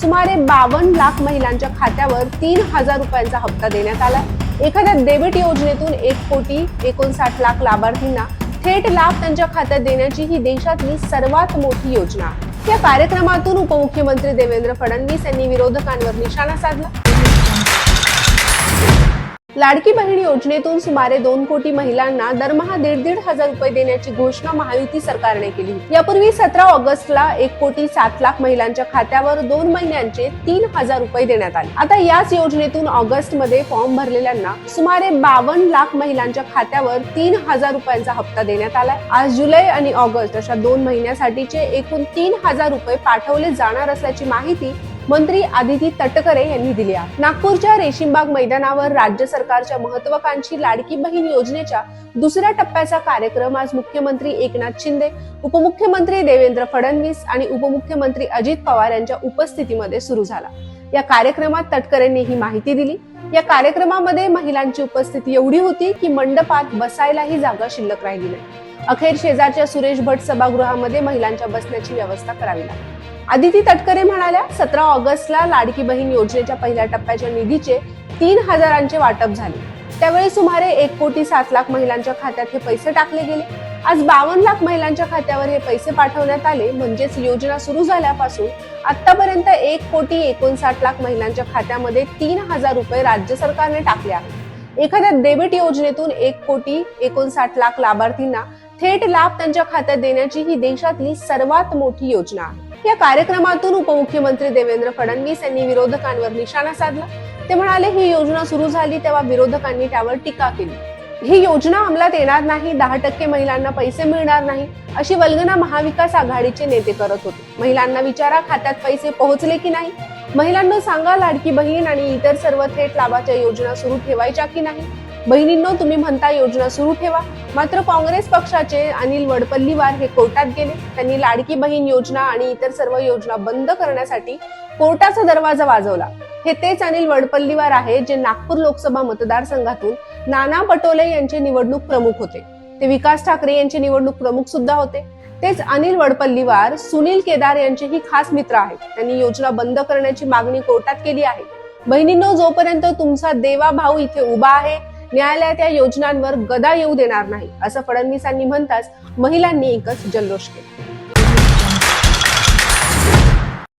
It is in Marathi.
सुमारे बावन्न लाख महिलांच्या खात्यावर तीन हजार रुपयांचा हप्ता देण्यात आला एखाद्या डेबिट योजनेतून एक कोटी एकोणसाठ लाख लाभार्थींना थेट लाभ त्यांच्या खात्यात देण्याची ही देशातली सर्वात मोठी योजना या कार्यक्रमातून उपमुख्यमंत्री देवेंद्र फडणवीस यांनी विरोधकांवर निशाणा साधला. लाडकी बहीण योजनेतून सुमारे दोन कोटी महिलांना दरमहा दीड दीड हजार रुपये देण्याची घोषणा महायुती सरकारने केली. यापूर्वी सतरा ऑगस्टला एक कोटी सात लाख महिलांच्या खात्यावर दोन महिन्यांचे तीन हजार रुपये देण्यात आले. आता याच योजनेतून ऑगस्टमध्ये फॉर्म भरलेल्यांना सुमारे बावन्न लाख महिलांच्या खात्यावर तीन हजार रुपयांचा हप्ता देण्यात आलाय. आज जुलै आणि ऑगस्ट अशा दोन महिन्यासाठीचे एकूण तीन हजार रुपये पाठवले जाणार असल्याची माहिती मंत्री आदिती तटकरे यांनी दिली आहे नागपूरच्या रेशीमबाग मैदानावर राज्य सरकारच्या महत्वाकांक्षी लाडकी बहीण योजनेच्या दुसऱ्या टप्प्याचा कार्यक्रम आज मुख्यमंत्री एकनाथ शिंदे उपमुख्यमंत्री देवेंद्र फडणवीस आणि उपमुख्यमंत्री अजित पवार यांच्या उपस्थितीमध्ये सुरू झाला. या कार्यक्रमात तटकरेंनी ही माहिती दिली. या कार्यक्रमामध्ये महिलांची उपस्थिती एवढी होती की मंडपात बसायलाही जागा शिल्लक राहिली नाही. अखेर शेजारच्या सुरेश भट सभागृहामध्ये महिलांच्या बसण्याची व्यवस्था करावी लागली. आदिती तटकरे म्हणाल्या सतरा ऑगस्टला लाडकी बहीण योजनेच्या पहिल्या टप्प्याच्या निधीचे तीन हजारांचे वाटप झाले. त्यावेळी सुमारे एक कोटी सात लाख महिलांच्या खात्यात हे पैसे टाकले गेले. आज बावन्न लाख महिलांच्या खात्यावर हे पैसे पाठवण्यात आले. म्हणजेच योजना सुरू झाल्यापासून आतापर्यंत एक कोटी एकोणसाठ लाख महिलांच्या खात्यामध्ये तीन हजार रुपये राज्य सरकारने टाकले आहेत. एखाद्या डेबिट योजनेतून एक कोटी एकोणसाठ लाख लाभार्थींना थेट लाभ त्यांच्या खात्यात देण्याची ही देशातली सर्वात मोठी योजना आहे. या कार्यक्रमातून उपमुख्यमंत्री देवेंद्र फडणवीस यांनी विरोधकांवर निशाणा साधला. ते म्हणाले ही योजना सुरू झाली तेव्हा विरोधकांनी त्यावर टीका केली. ही योजना अंमलात येणार नाही दहा टक्के महिलांना पैसे मिळणार नाही अशी वल्गना महाविकास आघाडीचे नेते करत होते. महिलांना विचारा खात्यात पैसे पोहोचले की नाही? महिलांना सांगा लाडकी बहीण आणि इतर सर्व थेट लाभाच्या योजना सुरू ठेवायच्या की नाही? बहिणींनो तुम्ही म्हणता योजना सुरू ठेवा. मात्र काँग्रेस पक्षाचे अनिल वडपल्लीवार हे कोर्टात गेले. त्यांनी लाडकी बहीण योजना आणि इतर सर्व योजना बंद करण्यासाठी कोर्टाचा दरवाजा वाजवला. हे तेच अनिल वडपल्लीवार आहे जे नागपूर लोकसभा मतदारसंघातून नाना पटोले यांचे निवडणूक प्रमुख होते. ते विकास ठाकरे यांचे निवडणूक प्रमुख सुद्धा होते. तेच अनिल वडपल्लीवार सुनील केदार यांचेही खास मित्र आहेत. त्यांनी योजना बंद करण्याची मागणी कोर्टात केली आहे. बहिणींनो जोपर्यंत तुमचा देवा भाऊ इथे उभा आहे न्यायालयात या योजनांवर गदा येऊ देणार नाही असं फडणवीसांनी म्हणताच महिलांनी एकच जल्लोष केला.